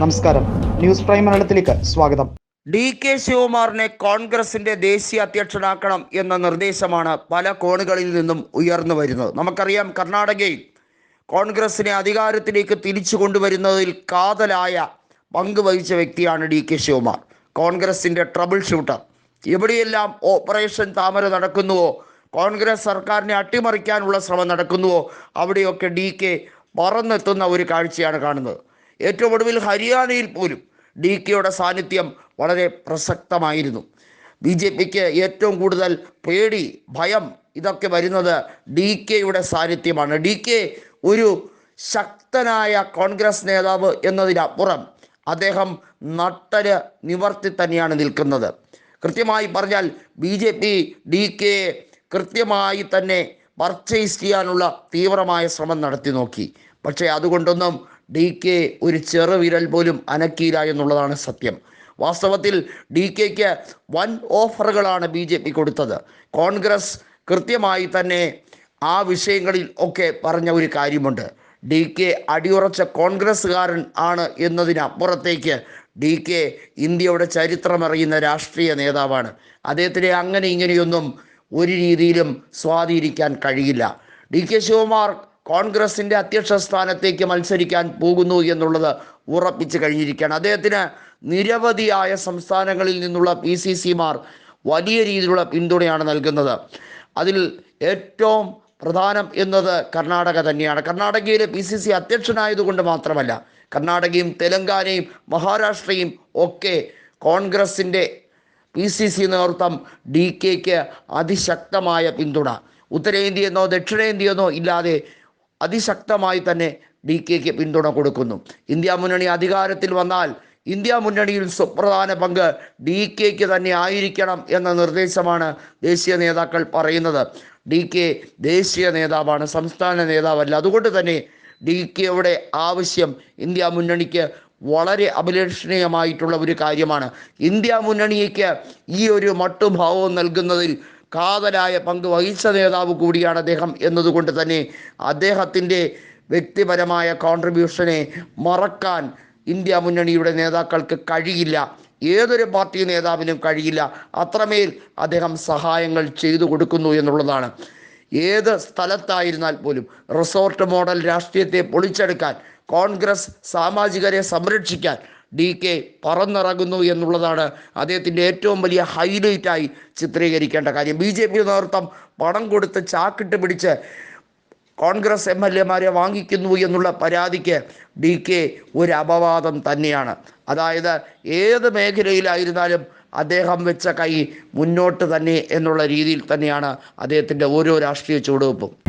നമസ്കാരം. News prime മലയാളത്തിലേക്ക് സ്വാഗതം. ഡി കെ ശിവകുമാറിനെ കോൺഗ്രസിന്റെ ദേശീയ അധ്യക്ഷനാക്കണം എന്ന നിർദ്ദേശമാണ് പല കോണുകളിൽ നിന്നും ഉയർന്നു വരുന്നത്. നമുക്കറിയാം കർണാടകയിൽ കോൺഗ്രസിനെ അധികാരത്തിലേക്ക് തിരിച്ചു കൊണ്ടുവരുന്നതിൽ കാതലായ പങ്ക് വഹിച്ച വ്യക്തിയാണ് ഡി കെ ശിവകുമാർ. കോൺഗ്രസിന്റെ ട്രബിൾ ഷൂട്ടർ. എവിടെയെല്ലാം ഓപ്പറേഷൻ താമര നടക്കുന്നുവോ കോൺഗ്രസ് സർക്കാരിനെ അട്ടിമറിക്കാനുള്ള ശ്രമം നടക്കുന്നുവോ അവിടെയൊക്കെ ഡി കെ പറന്നെത്തുന്ന ഒരു കാഴ്ചയാണ് കാണുന്നത്. ഏറ്റവും ഒടുവിൽ ഹരിയാനയിൽ പോലും ഡി കെയുടെ സാന്നിധ്യം വളരെ പ്രസക്തമായിരുന്നു. ബി ജെ പിക്ക് ഏറ്റവും കൂടുതൽ പേടി ഭയം ഇതൊക്കെ വരുന്നത് ഡി കെയുടെ സാന്നിധ്യമാണ്. ഡി കെ ഒരു ശക്തനായ കോൺഗ്രസ് നേതാവ് എന്നതിനപ്പുറം അദ്ദേഹം നട്ടൽ നിവർത്തി തന്നെയാണ് നിൽക്കുന്നത്. കൃത്യമായി പറഞ്ഞാൽ B J P D K കൃത്യമായി തന്നെ പർച്ചേസ് ചെയ്യാനുള്ള തീവ്രമായ ശ്രമം നടത്തി നോക്കി. പക്ഷേ അതുകൊണ്ടൊന്നും ഡി കെ ഒരു ചെറുവിരൽ പോലും അനക്കിയില്ല എന്നുള്ളതാണ് സത്യം. വാസ്തവത്തിൽ ഡി കെക്ക് വൻ ഓഫറുകളാണ് ബി ജെ പി കൊടുത്തത്. കോൺഗ്രസ് കൃത്യമായി തന്നെ ആ വിഷയങ്ങളിൽ ഒക്കെ പറഞ്ഞ ഒരു കാര്യമുണ്ട്. ഡി കെ അടിയുറച്ച കോൺഗ്രസ്സുകാരൻ ആണ് എന്നതിനപ്പുറത്തേക്ക് ഡി കെ ഇന്ത്യയുടെ ചരിത്രമറിയുന്ന രാഷ്ട്രീയ നേതാവാണ്. അദ്ദേഹത്തിനെ അങ്ങനെ ഇങ്ങനെയൊന്നും ഒരു രീതിയിലും സ്വാധീനിക്കാൻ കഴിയില്ല. ഡി കെ ശിവകുമാർ കോൺഗ്രസിന്റെ അധ്യക്ഷ സ്ഥാനത്തേക്ക് മത്സരിക്കാൻ പോകുന്നു എന്നുള്ളത് ഉറപ്പിച്ചു കഴിഞ്ഞിരിക്കുകയാണ്. അദ്ദേഹത്തിന് നിരവധിയായ സംസ്ഥാനങ്ങളിൽ നിന്നുള്ള പി സി സിമാർ വലിയ രീതിയിലുള്ള പിന്തുണയാണ് നൽകുന്നത്. അതിൽ ഏറ്റവും പ്രധാനം എന്നത് കർണാടക തന്നെയാണ്. കർണാടകയിലെ പി സി സി അധ്യക്ഷനായതുകൊണ്ട് മാത്രമല്ല കർണാടകയും തെലങ്കാനയും മഹാരാഷ്ട്രയും ഒക്കെ കോൺഗ്രസിന്റെ പി സി സി നേതൃത്വം ഡി കെക്ക് അതിശക്തമായ പിന്തുണ. ഉത്തരേന്ത്യയെന്നോ ദക്ഷിണേന്ത്യയെന്നോ ഇല്ലാതെ അതിശക്തമായി തന്നെ ഡി കെക്ക് പിന്തുണ കൊടുക്കുന്നു. ഇന്ത്യ മുന്നണി അധികാരത്തിൽ വന്നാൽ ഇന്ത്യ മുന്നണിയിൽ സുപ്രധാന പങ്ക് ഡി കെക്ക് തന്നെ ആയിരിക്കണം എന്ന നിർദ്ദേശമാണ് ദേശീയ നേതാക്കൾ പറയുന്നത്. ഡി കെ ദേശീയ നേതാവാണ് സംസ്ഥാന നേതാവല്ല. അതുകൊണ്ട് തന്നെ ഡി കെയുടെ ആവശ്യം ഇന്ത്യ മുന്നണിക്ക് വളരെ അഭിലഷണീയമായിട്ടുള്ള ഒരു കാര്യമാണ്. ഇന്ത്യ മുന്നണിക്ക് ഈ ഒരു മട്ടുഭാവവും നൽകുന്നതിൽ കാതലായ പങ്ക് വഹിച്ച നേതാവ് കൂടിയാണ് അദ്ദേഹം എന്നതുകൊണ്ട് തന്നെ അദ്ദേഹത്തിന്റെ വ്യക്തിപരമായ കോൺട്രിബ്യൂഷനെ മറക്കാൻ ഇന്ത്യ മുന്നണിയുടെ നേതാക്കൾക്ക് കഴിയില്ല. ഏതൊരു പാർട്ടി നേതാവിനും കഴിയില്ല. അത്രമേൽ അദ്ദേഹം സഹായങ്ങൾ ചെയ്തു കൊടുക്കുന്നു എന്നുള്ളതാണ്. ഏത് സ്ഥലത്തായിരുന്നാൽ പോലും റിസോർട്ട് മോഡൽ രാഷ്ട്രീയത്തെ പൊളിച്ചെടുക്കാൻ കോൺഗ്രസ് സാമാജികരെ സംരക്ഷിക്കാൻ ഡി കെ പറന്നിറങ്ങുന്നു എന്നുള്ളതാണ് അദ്ദേഹത്തിന്റെ ഏറ്റവും വലിയ ഹൈലൈറ്റായി ചിത്രീകരിക്കേണ്ട കാര്യം. ബി ജെ പി നേതൃത്വം പണം കൊടുത്ത് ചാക്കിട്ട് പിടിച്ച് കോൺഗ്രസ് എം എൽ എമാരെ വാങ്ങിക്കുന്നു എന്നുള്ള പരാതിക്ക് ഡി കെ ഒരു അപവാദം തന്നെയാണ്. അതായത് ഏത് മേഖലയിലായിരുന്നാലും അദ്ദേഹം വെച്ച കൈ മുന്നോട്ട് തന്നെ എന്നുള്ള രീതിയിൽ തന്നെയാണ് അദ്ദേഹത്തിന്റെ ഓരോ രാഷ്ട്രീയ ചുവടുവെപ്പും.